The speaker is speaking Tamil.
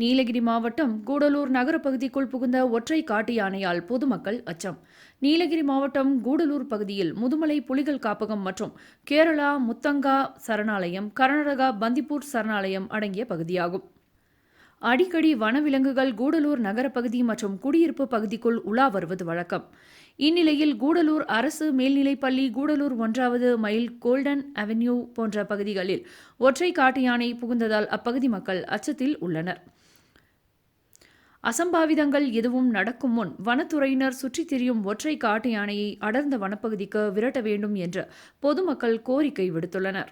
நீலகிரி மாவட்டம் கூடலூர் நகர பகுதிக்குள் புகுந்த ஒற்றை காட்டு யானையால் பொதுமக்கள் அச்சம். நீலகிரி மாவட்டம் கூடலூர் பகுதியில் முதுமலை புலிகள் காப்பகம் மற்றும் கேரளா முத்தங்கா சரணாலயம் கர்நாடகா பந்திப்பூர் சரணாலயம் அடங்கிய பகுதியாகும். அடிக்கடி வனவிலங்குகள் கூடலூர் நகரப்பகுதி மற்றும் குடியிருப்பு பகுதிக்குள் உலா வருவது வழக்கம். இந்நிலையில் கூடலூர் அரசு மேல்நிலைப்பள்ளி கூடலூர் ஒன்றாவது மைல் கோல்டன் அவென்யூ போன்ற பகுதிகளில் ஒற்றை காட்டு யானை புகுந்ததால் அப்பகுதி மக்கள் அச்சத்தில் உள்ளனர். அசம்பாவிதங்கள் எதுவும் நடக்கும் முன் வனத்துறையினர் சுற்றித் திரியும் ஒற்றை காட்டு யானையை அடர்ந்த வனப்பகுதிக்கு விரட்ட வேண்டும் என்று பொதுமக்கள் கோரிக்கை விடுத்துள்ளனர்.